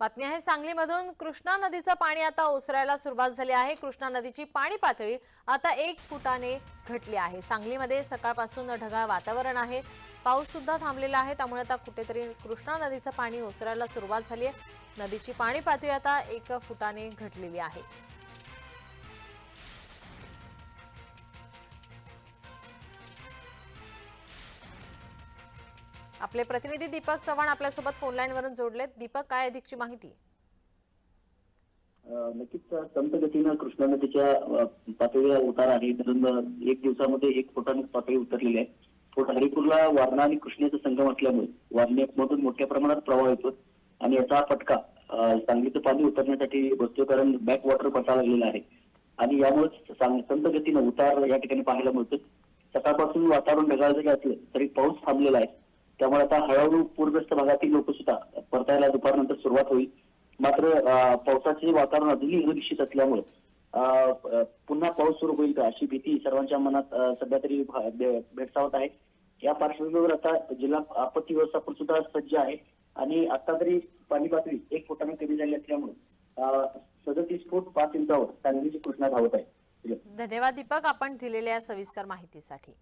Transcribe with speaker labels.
Speaker 1: बातमी आहे सांगलीमधून. कृष्णा नदीचं पाणी आता ओसरायला सुरुवात झाली आहे. कृष्णा नदीची पाणी पातळी आता एक फुटाने घटली आहे. सांगलीमध्ये सकाळपासून ढगाळ वातावरण आहे. पाऊस सुद्धा थांबलेला आहे. त्यामुळे आता कुठेतरी कृष्णा नदीचं पाणी ओसरायला सुरुवात झाली आहे. नदीची पाणी पातळी आता एक फुटाने घटलेली आहे. आपले प्रतिनिधी दीपक चव्हाण आपल्यासोबत फोन लाईनवरून जोडलेत. दीपक काय अधिकची माहिती?
Speaker 2: नक्कीच संत गतीनं कृष्णा नदीच्या पातळीला उतार आहे. धरून एक दिवसामध्ये एक फुटाने पातळी उतरलेली आहे. फुट हरिपूरला वारणा आणि कृष्णेचा संगम असल्यामुळे वारणेमधून मोठ्या प्रमाणात प्रवाह येतो. आणि याचा फटका सांगलीचं पाणी उतरण्यासाठी बसतो कारण बॅक वॉटर पटा लागलेला आहे. आणि यामुळे संत गतीनं उतार या ठिकाणी पाहायला मिळतो सकाळपासून वातावरण ढगाळ जरी असलं तरी पाऊस थांबलेला आहे. त्यामुळे आता हळूहळू पूरग्रस्त भागातील लोक सुद्धा परतायला दुपारनंतर सुरुवात होईल. मात्र पावसाचे वातावरण अजूनही निश्चित असल्यामुळे पुन्हा पाऊस सुरू होईल का अशी भीती सर्वांच्या मनात सध्या तरी भेडसावत आहे. या पार्श्वभूमीवर आता जिल्हा आपत्ती व्यवस्थापन सुद्धा सज्ज आहे आणि आता तरी पाणी पातळी एक फुटाने कमी झाली असल्यामुळे सदतीस फूट पाच इंचावर सांगलीची कृष्णा धावत आहे.
Speaker 1: धन्यवाद दीपक आपण दिलेल्या सविस्तर माहितीसाठी.